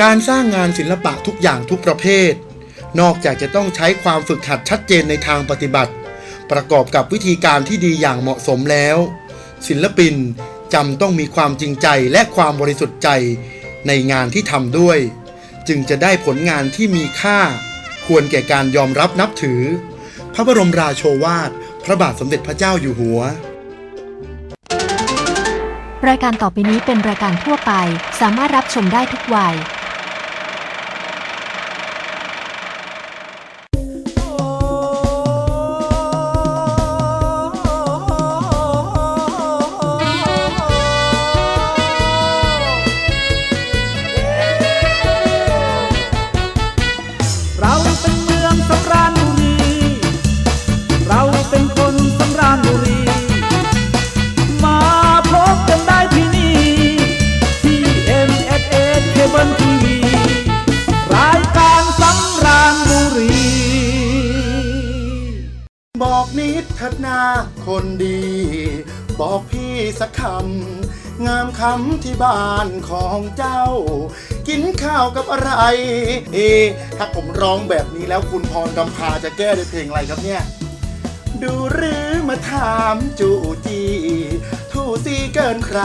การสร้างงานศิลปะทุกอย่างทุกประเภท นอกจากจะต้องใช้ความฝึกหัดชัดเจนในทางปฏิบัติ ประกอบกับวิธีการที่ดีอย่างเหมาะสมแล้ว ศิลปินจำต้องมีความจริงใจและความบริสุทธิ์ใจในงานที่ทำด้วย จึงจะได้ผลงานที่มีค่า ควรแก่การยอมรับนับถือ พระบรมราโชวาท พระบาทสมเด็จพระเจ้าอยู่หัว รายการต่อไปนี้เป็นรายการทั่วไป สามารถรับชมได้ทุกวัย คนดี บอกพี่สักคำ งามคำที่บ้านของเจ้า กินข้าวกับอะไร เอะถ้าผมร้องแบบนี้แล้วคุณพรกำพาจะแก้ด้วยเพลงอะไรครับเนี่ย ดูหรือมาถามจูจีทูซีเกินใคร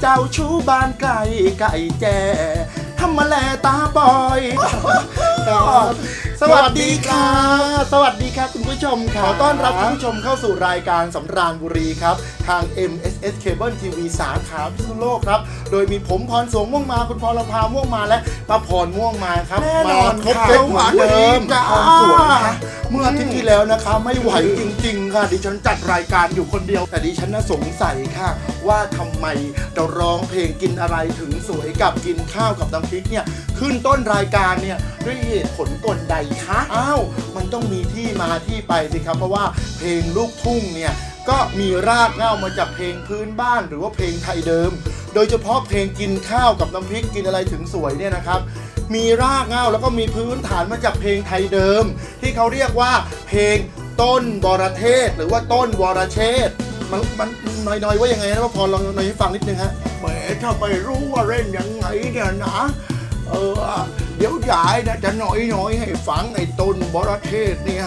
เจ้าชู้บ้านไก่ไก่แจทำมาแลตาบอย สวัสดีค่ะ สวัสดีครับคุณผู้ชมค่ะขอต้อนรับคุณผู้ชมเข้าสู่รายการสำราญบุรีครับ ทาง MSS Cable TV สาขาพิษณุโลกครับ โดยมีผมพรสวงม่วงมาคุณพรลำพาม่วงมาและป้าพรม่วงมาครับ แน่นอนมาครบค่ะเซตเหมือนเดิมจ้าพรสวงนะ เมื่ออาทิตย์ที่แล้วนะคะ ไม่ไหวจริง ๆ ค่ะ ดิฉันจัดรายการอยู่คนเดียว แต่ดิฉันน่ะสงสัยค่ะ ว่าทำไมเราร้องเพลงกินอะไรถึงสวยกับกินข้าวกับน้ำพริกเนี่ย ขึ้นต้นรายการเนี่ยด้วยเหตุผลกลใดคะอ้าวมันต้องมีที่มาที่ไปสิครับ เพราะว่าเพลงลูกทุ่งเนี่ยก็มีรากเหง้ามาจากเพลงพื้นบ้านหรือว่าเพลงไทยเดิม โดยเฉพาะเพลงกินข้าวกับน้ำพริกกินอะไรถึงสวยเนี่ยนะครับ มีรากเหง้าแล้วก็มีพื้นฐานมาจากเพลงไทยเดิม ที่เขาเรียกว่าเพลงต้นบรเทศ หรือว่าต้นวรเชษมันมันน้อยๆว่ายังไงนะว่าพอลองหน่อยให้ฟังนิดนึงฮะแหมถ้าไม่รู้ว่าเล่นยังไงเนี่ยนะเออเดี๋ยวยายนะจะน้อยน้อยๆให้ฟังไอ้ต้นบรเทศเนี่ย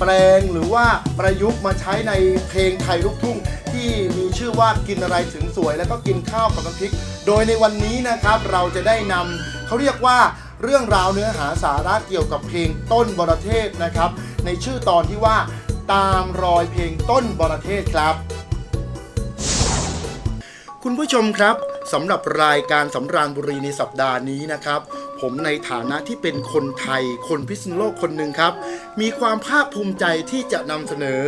แปลงหรือว่าประยุกต์มาใช้ในเพลงไทยลูกทุ่ง ที่มีชื่อว่ากินอะไรถึงสวย แล้วก็กินข้าวกับน้ำพริก โดยในวันนี้นะครับเราจะได้นำเขาเรียกว่าเรื่องราวเนื้อหาสาระเกี่ยวกับเพลงต้นบรเทศนะครับ ในชื่อตอนที่ว่าตามรอยเพลงต้นบรเทศครับ คุณผู้ชมครับสำหรับรายการสำราญบุรีในสัปดาห์นี้นะครับ ผมในฐานะที่เป็นคนไทย คนพิษณุโลกคนหนึ่งครับ มีความภาคภูมิใจที่จะนำเสนอ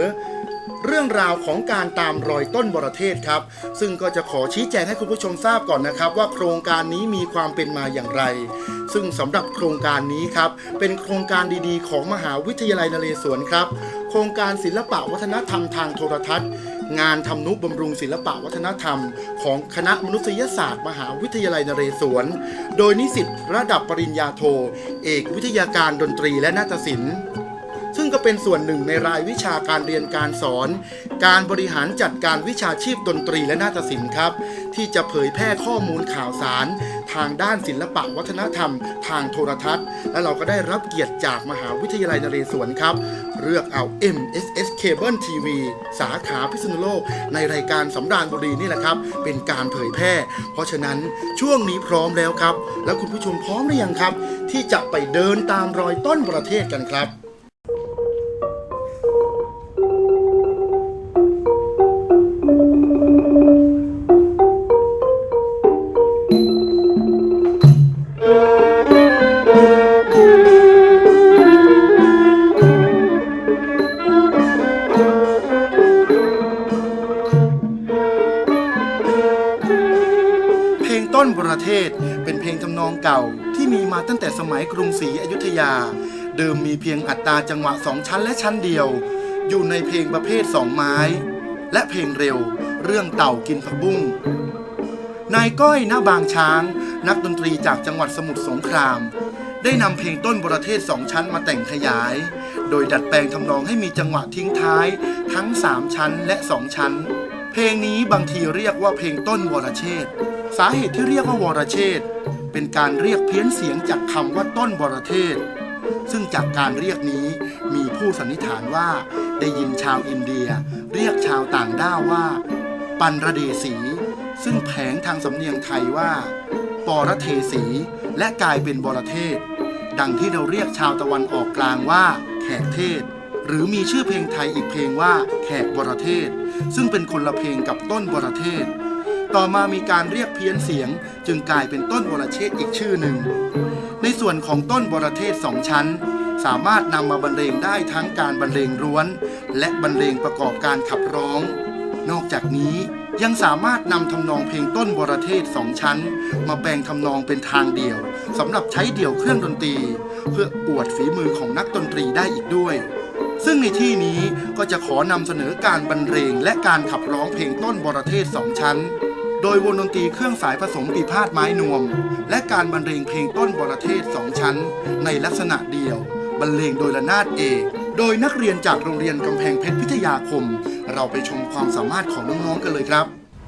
เรื่องราวของการตามรอยต้นบรเทศครับ ซึ่งก็จะขอชี้แจงให้คุณผู้ชมทราบก่อนนะครับ ว่าโครงการนี้มีความเป็นมาอย่างไร ซึ่งสำหรับโครงการนี้ครับ เป็นโครงการดีๆ ของมหาวิทยาลัยนเรศวรครับ โครงการศิลปะวัฒนธรรมทางโทรทัศน์ งานทำนุบำรุงศิลปะวัฒนธรรม ของคณะมนุษยศาสตร์ มหาวิทยาลัยนเรศวร โดยนิสิตระดับปริญญาโท เอกวิทยาการดนตรีและนาฏศิลป์ซึ่งก็เป็นส่วนหนึ่งในรายวิชาการเรียนการสอน การบริหารจัดการวิชาชีพดนตรีและนาฏศิลป์ครับ ที่จะเผยแพร่ข้อมูลข่าวสาร ทางด้านศิลปะวัฒนธรรม ทางโทรทัศน์ และเราก็ได้รับเกียรติจากมหาวิทยาลัยนเรศวรครับ เลือกเอา MSS Cable TV สาขาพิษณุโลก ในรายการสำราญบุรีนี่แหละครับ เป็นการเผยแพร่ เพราะฉะนั้นช่วงนี้พร้อมแล้วครับ แล้วคุณผู้ชมพร้อมหรือยังครับ ที่จะไปเดินตามรอยต้นประเทศกันครับ งทำนองเก่าที่มีมาตั้งแต่สมัยกรุงศรีอยุธยา เดิมมีเพียงอัตราจังหวะสองชั้นและชั้นเดียว อยู่ในเพลงประเภทสองไม้ และเพลงเร็วเรื่องเต่ากินผักบุ้งนายก้อยหน้าบางช้าง นักดนตรีจากจังหวัดสมุทรสงคราม ได้นำเพลงต้นบรเทศสองชั้นมาแต่งขยาย โดยดัดแปลงทำนองให้มีจังหวะทิ้งท้ายทั้ง3ชั้นและ2ชั้น เพลงนี้บางทีเรียกว่าเพลงต้นวรเชษฐ์สาเหตุที่เรียกว่าวรเชษฐ์ เป็นการเรียกเพี้ยนเสียงจากคำว่าต้นวรเทศ ซึ่งจากการเรียกนี้มีผู้สันนิษฐานว่า ได้ยินชาวอินเดีย เรียกชาวต่างด้าวว่า ปันระเดสี ซึ่งแผงทางสำเนียงไทยว่าปรเทสีและกลายเป็นบรเทศ ดังที่เราเรียกชาวตะวันออกกลางว่า แขกเทศ หรือมีชื่อเพลงไทยอีกเพลงว่า แขกบรเทศ ซึ่งเป็นคนละเพลงกับต้นบรเทศ ต่อมามีการเรียกเพี้ยนเสียง จึงกลายเป็นต้นบรเชษอีกชื่อหนึ่ง ในส่วนของต้นบรเทศสองชั้น สามารถนำมาบรรเลงได้ทั้งการบรรเลงร้วน และบรรเลงประกอบการขับร้อง นอกจากนี้ยังสามารถนำทำนองเพลงต้นบรเทศสองชั้น มาแปลงทำนองเป็นทางเดี่ยวสำหรับใช้เดี่ยวเครื่องดนตรี เพื่ออวดฝีมือของนักดนตรีได้อีกด้วย ซึ่งในที่นี้ก็จะขอนำเสนอการบรรเลงและการขับร้องเพลงต้นบรเทศสองชั้น โดยวงดนตรีเครื่องสายผสมปีพาดไม้นวม และการบรรเลงเพลงต้นบรเทศสองชั้น ในลักษณะเดียว บรรเลงโดยระนาดเอกโดยนักเรียนจากโรงเรียนกำแพงเพชรพิทยาคม เราไปชมความสามารถของน้องๆกันเลยครับ